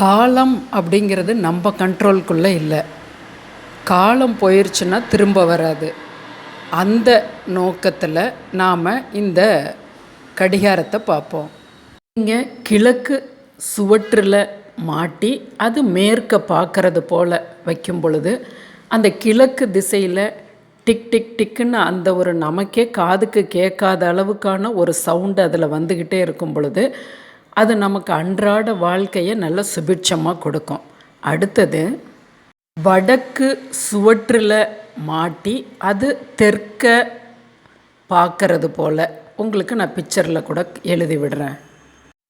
காலம் அப்படிங்கிறது நம்ம கண்ட்ரோல்குள்ளே இல்லை. காலம் போயிருச்சுன்னா திரும்ப வராது. அந்த நோக்கத்தில் நாம் இந்த கடிகாரத்தை பார்ப்போம். நீங்கள் கிழக்கு சுவற்றில் மாட்டி அது மேற்க பார்க்கறது போல் வைக்கும் பொழுது அந்த கிழக்கு திசையில் டிக் டிக் டிக்குன்னு அந்த ஒரு நமக்கே காதுக்கு கேட்காத அளவுக்கான ஒரு சவுண்டு அதில் வந்துக்கிட்டே இருக்கும் பொழுது அது நமக்கு அன்றாட வாழ்க்கையை நல்ல சுபிட்சமாக கொடுக்கும். அடுத்தது வடக்கு சுவற்றில் மாட்டி அது தெற்க பார்க்கறது போல். உங்களுக்கு நான் பிக்சரில் கூட எழுதி விடுறேன்.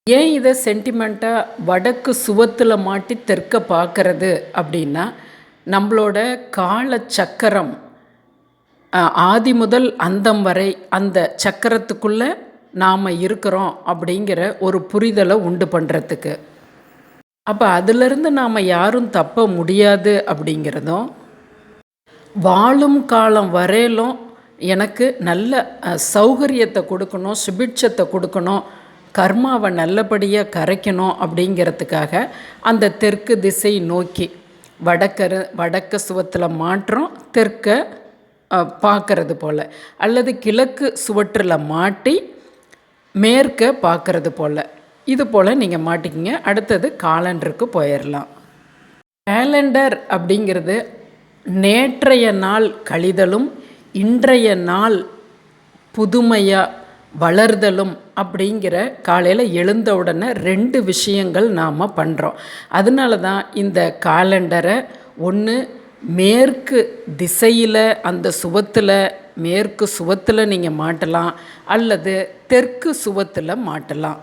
ஏன் இதை சென்டிமெண்ட்டாக வடக்கு சுவத்தில் மாட்டி தெற்க பார்க்கறது அப்படின்னா நம்மளோட கால சக்கரம் ஆதி முதல் அந்தம் வரை அந்த சக்கரத்துக்குள்ளே நாம் இருக்கிறோம் அப்படிங்கிற ஒரு புரிதலை உண்டு பண்ணுறதுக்கு அப்போ அதிலிருந்து நாம் யாரும் தப்ப முடியாது அப்படிங்கிறதும் வாழும் காலம் வரையிலும் எனக்கு நல்ல சௌகரியத்தை கொடுக்கணும் சுபிட்சத்தை கொடுக்கணும் கர்மாவை நல்லபடியாக கரைக்கணும் அப்படிங்கிறதுக்காக அந்த தெற்கு திசை நோக்கி வடக்கரு வடக்கு சுவத்தில் மாற்றம் தெற்க பார்க்கறது போல். அல்லது கிழக்கு சுவற்றில் மாட்டி மேற்க பார்க்கறது போல். இது போல் நீங்கள் மாட்டிக்கிங்க. அடுத்தது காலண்டருக்கு போயிடலாம் கேலண்டர் அப்படிங்கிறது நேற்றைய நாள் கழிதலும் இன்றைய நாள் புதுமையாக வளர்தலும் அப்படிங்கிற காலையில் எழுந்த உடனே ரெண்டு விஷயங்கள் நாம் பண்ணுறோம் அதனால தான் இந்த காலண்டரை ஒன்று மேற்கு திசையில் அந்த சுவத்தில் மேற்கு சுவத்தில் நீங்கள் மாட்டலாம் அல்லது தெற்கு சுவத்தில் மாட்டலாம்.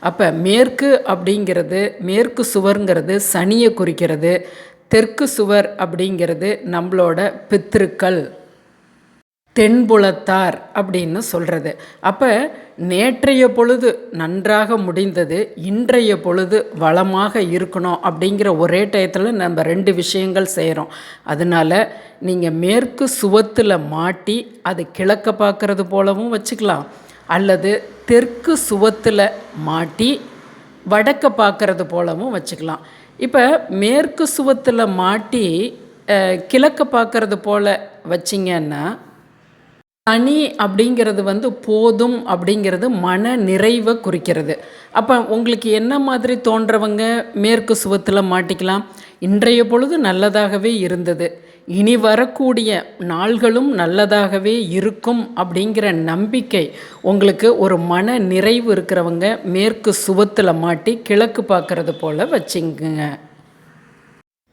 அப்போ மேற்கு அப்படிங்கிறது மேற்கு சுவருங்கிறது சனியை குறிக்கிறது தெற்கு சுவர் அப்படிங்கிறது நம்மளோட பித்திருக்கள் தென்புலத்தார் அப்படின்னு சொல்கிறது அப்போ நேற்றைய பொழுது நன்றாக முடிந்தது இன்றைய பொழுது வளமாக இருக்கணும் அப்படிங்கிற ஒரே டயத்தில் நம்ம ரெண்டு விஷயங்கள் செய்கிறோம் அதனால் நீங்கள் மேற்கு சுவத்தில் மாட்டி அது கிழக்க பார்க்குறது போலவும் வச்சுக்கலாம். அல்லது தெற்கு சுவத்தில் மாட்டி வடக்க பார்க்குறது போலவும் வச்சுக்கலாம். இப்போ மேற்கு சுவத்தில் மாட்டி கிழக்க பார்க்குறது போல் வச்சிங்கன்னா தனி அப்படிங்கிறது வந்து போதும் அப்படிங்கிறது மன நிறைவை குறிக்கிறது. அப்போ உங்களுக்கு என்ன மாதிரி தோன்றவங்க மேற்கு சுவத்தில் மாட்டிக்கலாம்? இன்றைய பொழுது நல்லதாகவே இருந்தது. இனி வரக்கூடிய நாள்களும் நல்லதாகவே இருக்கும் அப்படிங்கிற நம்பிக்கை உங்களுக்கு ஒரு மன நிறைவு இருக்கிறவங்க மேற்கு சுவத்தில் மாட்டி கிழக்கு பார்க்குறது போல் வச்சுங்க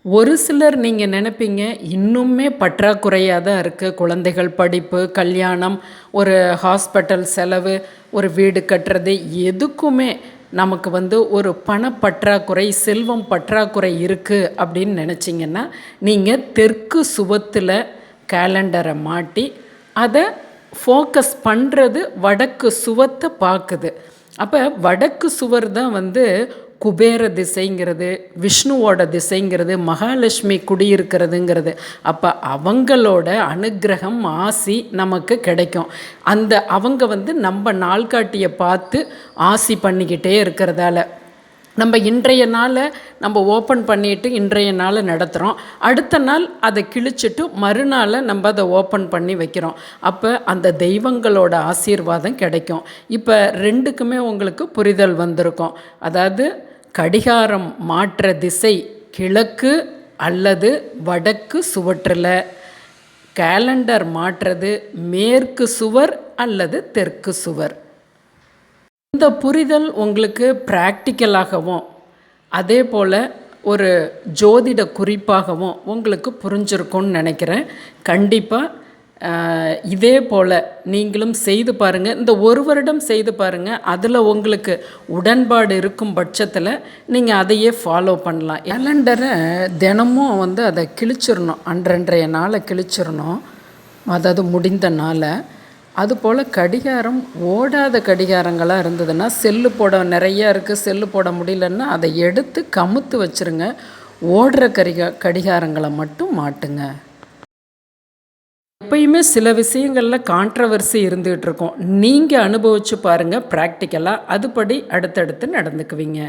ஒரு சிலர் நீங்கள் நினைப்பீங்க இன்னுமே பற்றாக்குறையாக தான் இருக்குது குழந்தைகள் படிப்பு கல்யாணம் ஒரு ஹாஸ்பிட்டல் செலவு ஒரு வீடு கட்டுறது எதுக்குமே நமக்கு வந்து ஒரு பணப்பற்றாக்குறை செல்வம் பற்றாக்குறை இருக்குது அப்படின்னு நினச்சிங்கன்னா நீங்கள் தெற்கு சுவத்தில் கேலண்டரை மாட்டி அதை ஃபோக்கஸ் பண்ணுறது வடக்கு சுவத்தை பார்க்குது அப்போ வடக்கு சுவர் தான் வந்து குபேர திசைங்கிறது விஷ்ணுவோட திசைங்கிறது மகாலட்சுமி குடியிருக்கிறதுங்கிறது. அப்போ அவங்களோட அனுக்கிரகம் ஆசி நமக்கு கிடைக்கும். அந்த அவங்க வந்து நம்ம நாள்காட்டியை பார்த்து ஆசி பண்ணிக்கிட்டே இருக்கிறதால. நம்ம இன்றைய நாளை நம்ம ஓப்பன் பண்ணிட்டு இன்றைய நாளை நடத்துகிறோம் அடுத்த நாள் அதை கிழிச்சிட்டு மறுநாளை நம்ம அதை ஓப்பன் பண்ணி வைக்கிறோம். அப்போ அந்த தெய்வங்களோட ஆசீர்வாதம் கிடைக்கும். இப்போ ரெண்டுக்குமே உங்களுக்கு புரிதல் வந்திருக்கும். அதாவது கடிகாரம் மாற்ற திசை கிழக்கு அல்லது வடக்கு சுவற்றில். கேலண்டர் மாற்றுறது மேற்கு சுவர் அல்லது தெற்கு சுவர். இந்த புரிதல் உங்களுக்கு ப்ராக்டிக்கலாகவும் அதே போல் ஒரு ஜோதிட குறிப்பாகவும் உங்களுக்கு புரிஞ்சிருக்கும்னு நினைக்கிறேன். கண்டிப்பாக இதே போல் நீங்களும் செய்து பாருங்கள் இந்த ஒரு வருடம் செய்து பாருங்கள் அதில் உங்களுக்கு உடன்பாடு இருக்கும் பட்சத்தில் நீங்கள் அதையே ஃபாலோ பண்ணலாம். கேலண்டரை தினமும் வந்து அதை கிழிச்சிடணும் அன்றன்றைய நாளை கிழிச்சிடணும் அதாவது முடிந்த நாளை. அதுபோல் கடிகாரம் ஓடாத கடிகாரங்களாக இருந்ததுன்னா செல்லு போட நிறையா இருக்குது செல்லு போட முடியலன்னா அதை எடுத்து கமுத்து வச்சுருங்க. ஓடுற கரிகா கடிகாரங்களை மட்டும் மாட்டுங்க. எப்பயுமே சில விஷயங்களில் கான்ட்ரவர்சி இருந்துகிட்டு இருக்கும். நீங்கள் அனுபவித்து பாருங்கள் ப்ராக்டிக்கலாக அதுபடி அடுத்தடுத்து நடந்துக்குவீங்க.